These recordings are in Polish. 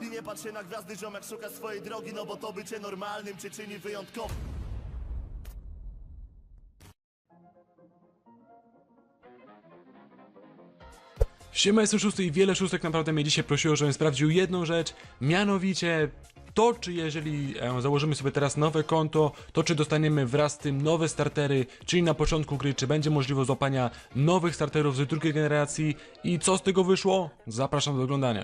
I nie patrz się na gwiazdy, ziomek szuka swojej drogi No bo to bycie normalnym cię czyni wyjątkowym Siema, jestem szósty i wiele szóstek naprawdę mnie dzisiaj prosiło, żebym sprawdził jedną rzecz, mianowicie to, czy jeżeli e, założymy sobie teraz nowe konto, to czy dostaniemy wraz z tym nowe startery, czyli na początku gry, czy będzie możliwość złapania nowych starterów z drugiej generacji i co z tego wyszło? Zapraszam do oglądania.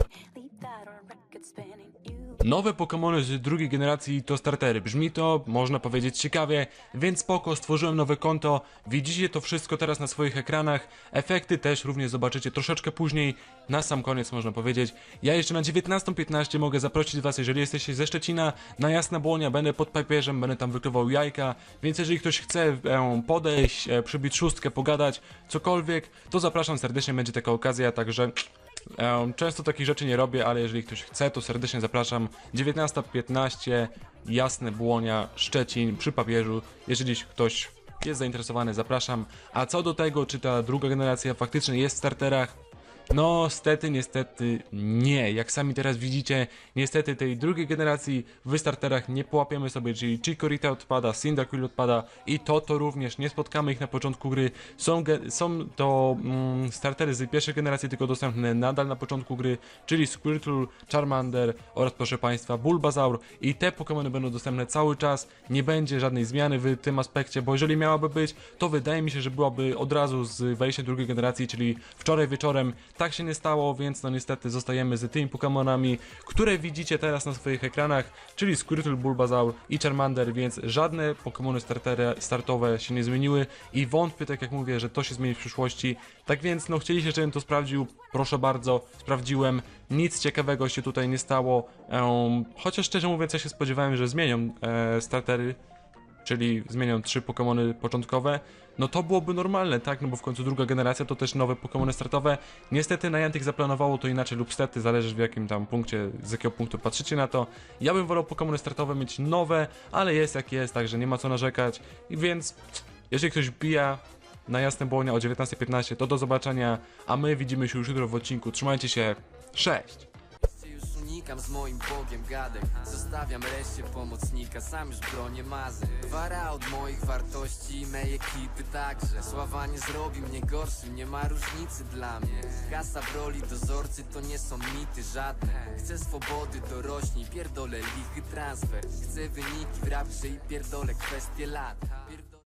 Nowe Pokémony z drugiej generacji to startery. Brzmi to, można powiedzieć, ciekawie, więc spoko, stworzyłem nowe konto. Widzicie to wszystko teraz na swoich ekranach. Efekty też również zobaczycie troszeczkę później. Na sam koniec można powiedzieć. Ja jeszcze na 19.15 mogę zaprosić Was, jeżeli jesteście ze Szczecina, na Jasna Błonia. Będę pod papieżem, będę tam wykrywał jajka, więc jeżeli ktoś chce e, podejść, e, przybić szóstkę, pogadać, cokolwiek, to zapraszam serdecznie, będzie taka okazja, także... Często takich rzeczy nie robię, ale jeżeli ktoś chce, to serdecznie zapraszam. 19.15, Jasne Błonia, Szczecin, przy papieżu. Jeżeli ktoś jest zainteresowany, zapraszam. A co do tego, czy ta druga generacja faktycznie jest w starterach, no, stety, niestety nie. Jak sami teraz widzicie, niestety tej drugiej generacji w starterach nie połapiemy sobie, czyli Chikorita odpada, Cyndaquil odpada i to to również nie spotkamy ich na początku gry. Są, są to mm, startery z pierwszej generacji tylko dostępne nadal na początku gry, czyli Squirtle, Charmander oraz proszę Państwa Bulbasaur i te Pokémony będą dostępne cały czas. Nie będzie żadnej zmiany w tym aspekcie, bo jeżeli miałaby być, to wydaje mi się, że byłaby od razu z wejściem drugiej generacji, czyli wczoraj wieczorem. Tak się nie stało, więc no niestety zostajemy z tymi Pokémonami, które widzicie teraz na swoich ekranach, czyli Squirtle, Bulbasaur i Charmander, więc żadne Pokémony startowe się nie zmieniły i wątpię, tak jak mówię, że to się zmieni w przyszłości. Tak więc, no chcieliście, żebym to sprawdził, proszę bardzo, sprawdziłem, nic ciekawego się tutaj nie stało, em, chociaż szczerze mówiąc, ja się spodziewałem, że zmienią e, startery, czyli zmienią trzy Pokémony początkowe, no to byłoby normalne, tak? No bo w końcu druga generacja to też nowe Pokémony startowe. Niestety Niantic zaplanowało to inaczej lub stety, zależy w jakim tam punkcie, z jakiego punktu patrzycie na to. Ja bym wolał Pokémony startowe mieć nowe, ale jest jak jest, także nie ma co narzekać. I więc, jeżeli ktoś bija na Jasne Błonia o 19.15, to do zobaczenia, a my widzimy się już jutro w odcinku. Trzymajcie się, cześć! Już unikam z moim Bogiem gadek. Zostawiam reszcie pomocnika, sam już bronię mazy. Wara od moich wartości i mej ekipy także. Sława nie zrobi mnie gorszym, nie ma różnicy dla mnie. Kasa w roli dozorcy to nie są mity żadne. Chcę swobody, dorośnij, pierdolę lichy transfer. Chcę wyniki w rapie i pierdolę kwestie lat. Pierdolę